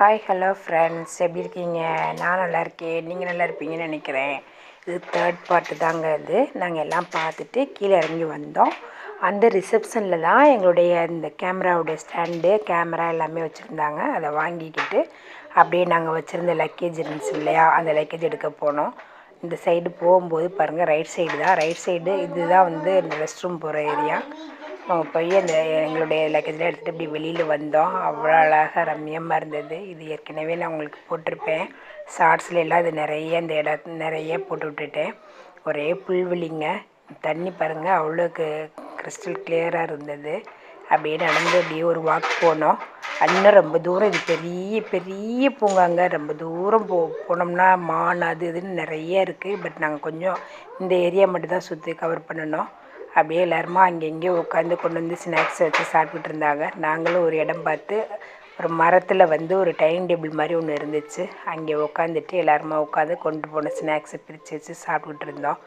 Hi hello friends எப்படி இருக்கீங்க? நான் நல்லா இருக்கேன். நீங்கள் நல்லா இருப்பீங்கன்னு நினைக்கிறேன். இது தேர்ட் பார்ட்டு தாங்க இது. நாங்கள் எல்லாம் பார்த்துட்டு கீழே இறங்கி வந்தோம். அந்த ரிசப்ஷனில் தான் எங்களுடைய இந்த கேமராவுடைய ஸ்டாண்டு கேமரா எல்லாமே வச்சுருந்தாங்க. அதை வாங்கிக்கிட்டு அப்படியே நாங்கள் வச்சுருந்த லக்கேஜ் இருந்துச்சு இல்லையா? அந்த லக்கேஜ் எடுக்க போனோம். இந்த சைடு போகும்போது பாருங்கள் ரைட் சைடு தான். ரைட் சைடு இதுதான் வந்து இந்த ரெஸ்ட் ரூம் போகிற ஏரியா நாங்கள் போய் அந்த எங்களுடைய லக்கேஜ்லாம் எடுத்துகிட்டு இப்படி வெளியில் வந்தோம் அவ்வளோ அழகாக ரம்மியமாக இருந்தது. இது ஏற்கனவே நான் உங்களுக்கு போட்டிருப்பேன். ஷார்ட்ஸில் எல்லாம் இது நிறைய இந்த இடம் நிறைய போட்டு விட்டுட்டேன் ஒரே புல்வெளிங்க. தண்ணி பாருங்கள் அவ்வளோக்கு கிறிஸ்டல் கிளியராக இருந்தது. அப்படியே நடந்து அப்படியே ஒரு வாக் போனோம். இன்னும் ரொம்ப தூரம் இது பெரிய பெரிய பூங்காங்க. ரொம்ப தூரம் போ போனோம்னா மான் அது இதுன்னு நிறைய இருக்குது பட் நாங்கள் கொஞ்சம் இந்த ஏரியா மட்டும் தான் சுற்றி கவர் பண்ணணும். அப்படியே எல்லாருமா அங்கங்கே உட்காந்து கொண்டு வந்து ஸ்நாக்ஸ் வச்சு சாப்பிட்டுட்டு இருந்தாங்க. நாங்களும் ஒரு இடம் பார்த்து ஒரு மரத்தில் வந்து ஒரு டைனிங் டேபிள் மாதிரி ஒன்று இருந்துச்சு. அங்கே உட்காந்துட்டு எல்லாருமா உட்காந்து கொண்டு போன ஸ்நாக்ஸை பிரித்து வச்சு சாப்பிட்டுட்டு இருந்தோம்.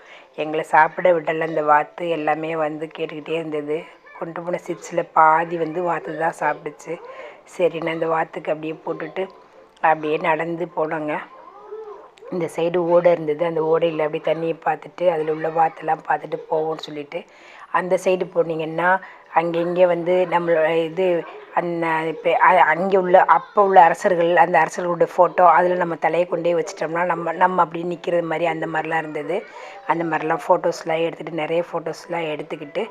எங்களை சாப்பிட விடல அந்த வாத்து எல்லாமே வந்து கேட்டுக்கிட்டே இருந்தது. கொண்டு போன சிப்ஸில் பாதி வந்து வாத்து தான் சாப்பிடுச்சு. சரி நான் அந்த வாத்துக்கு அப்படியே போட்டுட்டு அப்படியே நடந்து போனோங்க. இந்த சைடு ஓடை இருந்தது. அந்த ஓடையில் அப்படியே தண்ணியை பார்த்துட்டு அதில் உள்ள வாத்தெல்லாம் பார்த்துட்டு போவோம்னு சொல்லிட்டு அந்த சைடு போனீங்கன்னா அங்கே இங்கே வந்து நம்மளோட இது அந்த இப்போ அங்கே உள்ள அப்போ உள்ள அரசர்கள் அந்த அரசர்களுடைய ஃபோட்டோ அதில் நம்ம தலையை கொண்டே வச்சிட்டோம்னா நம்ம நம்ம அப்படி நிற்கிறது மாதிரி அந்த மாதிரிலாம் இருந்தது. அந்த மாதிரிலாம் ஃபோட்டோஸ்லாம் எடுத்துகிட்டு நிறைய ஃபோட்டோஸ்லாம் எடுத்துக்கிட்டு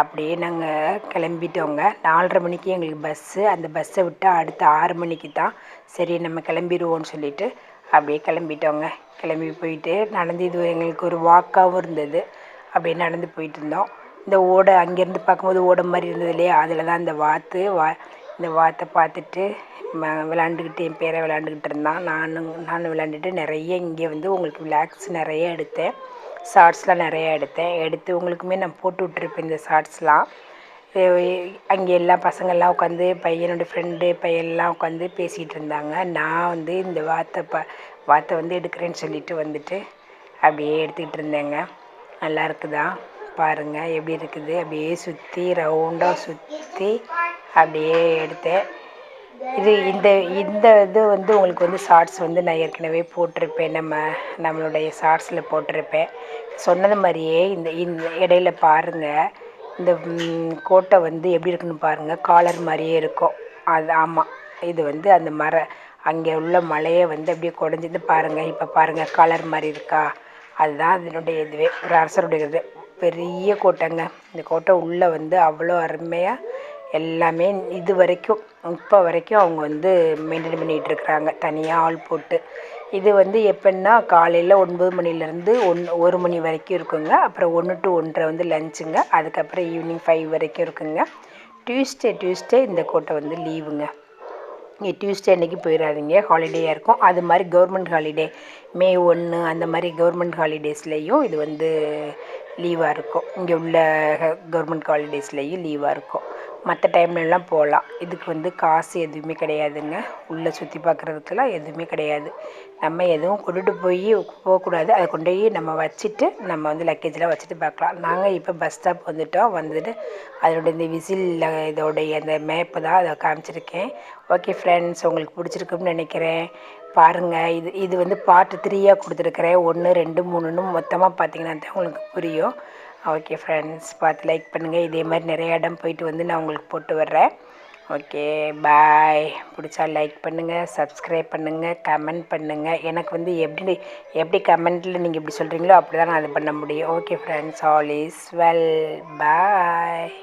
அப்படியே நாங்கள் கிளம்பிட்டோங்க. நாலரை மணிக்கு எங்களுக்கு பஸ்ஸு அந்த பஸ்ஸை விட்டு அடுத்த ஆறு மணிக்கு தான். சரி நம்ம கிளம்பிடுவோம்னு சொல்லிட்டு அப்படியே கிளம்பிட்டோங்க. கிளம்பி போயிட்டு நடந்து இது எங்களுக்கு ஒரு வாக்காகவும் இருந்தது. அப்படியே நடந்து போயிட்டு இருந்தோம். இந்த ஓடை அங்கேருந்து பார்க்கும்போது ஓடை மாதிரி இருந்தது இல்லையா? அதில் தான் இந்த வாத்து வா இந்த வாத்தை பார்த்துட்டு விளாண்டுக்கிட்டு என் பேரை விளாண்டுக்கிட்டு இருந்தான். நானும் நானும் விளாண்டுட்டு நிறைய இங்கே வந்து உங்களுக்கு விளாக்ஸ் நிறைய எடுத்தேன். ஷார்ட்ஸ்லாம் நிறைய எடுத்தேன். எடுத்து உங்களுக்குமே நான் போட்டு விட்ருப்பேன் இந்த ஷார்ட்ஸ்லாம் அங்கே எல்லா பசங்கள்லாம் உட்காந்து பையனோட ஃப்ரெண்டு பையன்லாம் உட்காந்து பேசிகிட்டு இருந்தாங்க. நான் வந்து இந்த வாத்தை ப வாத்தை வந்து எடுக்கிறேன்னு சொல்லிட்டு வந்துட்டு அப்படியே எடுத்துக்கிட்டு இருந்தேங்க. நல்லா இருக்குதா? பாருங்கள் எப்படி இருக்குது? அப்படியே சுற்றி ரவுண்டாக சுற்றி அப்படியே எடுத்தேன். இது இந்த இந்த இது வந்து உங்களுக்கு வந்து ஷார்ட்ஸ் வந்து நான் ஏற்கனவே போட்டிருப்பேன். நம்ம நம்மளுடைய ஷார்ட்ஸில் போட்டிருப்பேன். சொன்னது மாதிரியே இந்த இந்த இடையில பாருங்கள் இந்த கோட்டை வந்து எப்படி இருக்குன்னு பாருங்கள் காலர் மாதிரியே இருக்கும். அது ஆமாம் இது வந்து அந்த மர அங்கே உள்ள மலையை வந்து அப்படியே குடஞ்சிது பாருங்கள் இப்போ பாருங்கள் கலர் மாதிரி இருக்கா. அதுதான் அதனுடைய இதுவே. ஒரு அரசருடைய இது. பெரிய கோட்டைங்க. இந்த கோட்டை உள்ளே வந்து அவ்வளோ அருமையாக எல்லாமே இது வரைக்கும் இப்போ வரைக்கும் அவங்க வந்து மெயின்டைன் பண்ணிகிட்டு இருக்கிறாங்க. தனியாக ஆள் போட்டு. இது வந்து எப்படின்னா காலையில் ஒன்பது மணிலேருந்து ஒன் ஒரு மணி வரைக்கும் இருக்குங்க. அப்புறம் ஒன்று டு ஒன்றரை வந்து லஞ்சுங்க அதுக்கப்புறம் ஈவினிங் ஃபைவ் வரைக்கும் இருக்குங்க. டியூஸ்டே டியூஸ்டே இந்த கோட்டை வந்து லீவுங்க நீங்கள் டியூஸ்டே அன்றைக்கி போயிடாதீங்க ஹாலிடேயாக இருக்கும். அது மாதிரி கவர்மெண்ட் ஹாலிடே மே ஒன்று அந்த மாதிரி கவர்மெண்ட் ஹாலிடேஸ்லேயும் இது வந்து லீவாக இருக்கும். இங்கே உள்ள கவர்மெண்ட் ஹாலிடேஸ்லேயும் லீவாக இருக்கும். மற்ற டைம்லலாம் போகலாம் இதுக்கு வந்து காசு எதுவுமே கிடையாதுங்க. உள்ளே சுற்றி பார்க்குறதுக்கெல்லாம் எதுவுமே கிடையாது. நம்ம எதுவும் கொண்டுட்டு போய் போகக்கூடாது. அதை கொண்டு போய் நம்ம வச்சுட்டு நம்ம வந்து லக்கேஜெலாம் வச்சுட்டு பார்க்கலாம். நாங்கள் இப்போ பஸ் ஸ்டாப் வந்துவிட்டோம் வந்துட்டு அதோட இந்த விசில் இதோடைய அந்த மேப்பு தான் அதை காமிச்சிருக்கேன். ஓகே ஃப்ரெண்ட்ஸ் உங்களுக்கு பிடிச்சிருக்குன்னு நினைக்கிறேன். பாருங்கள் இது இது வந்து பார்ட்டு த்ரீயாக கொடுத்துருக்குறேன். ஒன்று ரெண்டு மூணுன்னு மொத்தமாக பார்த்தீங்கன்னா தான் உங்களுக்கு புரியும். ஓகே ஃப்ரெண்ட்ஸ் பார்த்து லைக் பண்ணுங்கள் இதே மாதிரி நிறைய இடம் போயிட்டு வந்து நான் உங்களுக்கு போட்டு வர்றேன். ஓகே பாய் பிடிச்சா லைக் பண்ணுங்கள் சப்ஸ்கிரைப் பண்ணுங்கள் கமெண்ட் பண்ணுங்கள் எனக்கு வந்து எப்படி எப்படி கமெண்ட்டில் நீங்கள் இப்படி சொல்கிறீங்களோ அப்படி தான் நான் அது பண்ண முடியும். Okay friends all is well bye